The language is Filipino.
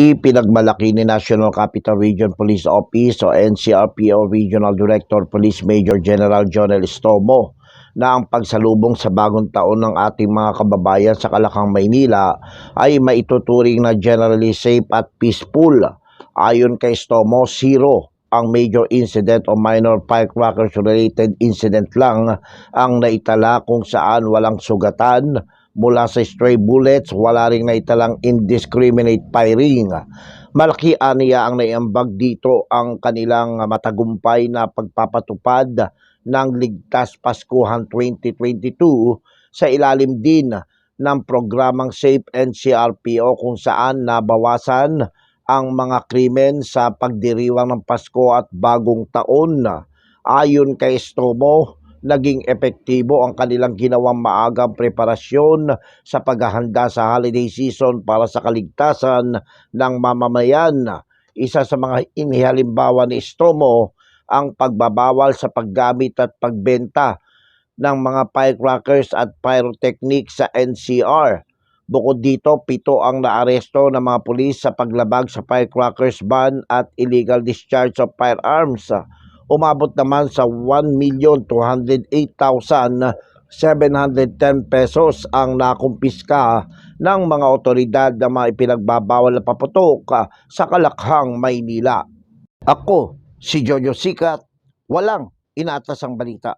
Ipinagmalaki ni National Capital Region Police Office o NCRPO Regional Director Police Major General Jonel Estomo na ang pagsalubong sa bagong taon ng ating mga kababayan sa Kalakang, Maynila ay maituturing na generally safe at peaceful. Ayon kay Estomo, zero ang major incident o minor firecrackers related incident lang ang naitala kung saan walang sugatan mula sa stray bullets, wala ring naitalang indiscriminate firing. Malaki aniya ang naiambag dito ang kanilang matagumpay na pagpapatupad ng Ligtas Paskuhan 2022 sa ilalim din ng programang Safe NCRPO kung saan nabawasan ang mga krimen sa pagdiriwang ng Pasko at Bagong Taon. Ayon kay Stromo, naging epektibo ang kanilang ginawang maagang preparasyon sa paghahanda sa holiday season para sa kaligtasan ng mamamayan. Isa sa mga inihalimbawa ni Stromo ang pagbabawal sa paggamit at pagbenta ng mga firecrackers at pyrotechnics sa NCR. Bukod dito, pito ang naaresto ng mga pulis sa paglabag sa firecrackers ban at illegal discharge of firearms. Umabot naman sa 1,208,710 pesos ang nakumpiska ng mga otoridad na mga ipinagbabawal na paputok sa Kalakhang, Maynila. Ako, si Jojo Sikat, walang inatasang balita.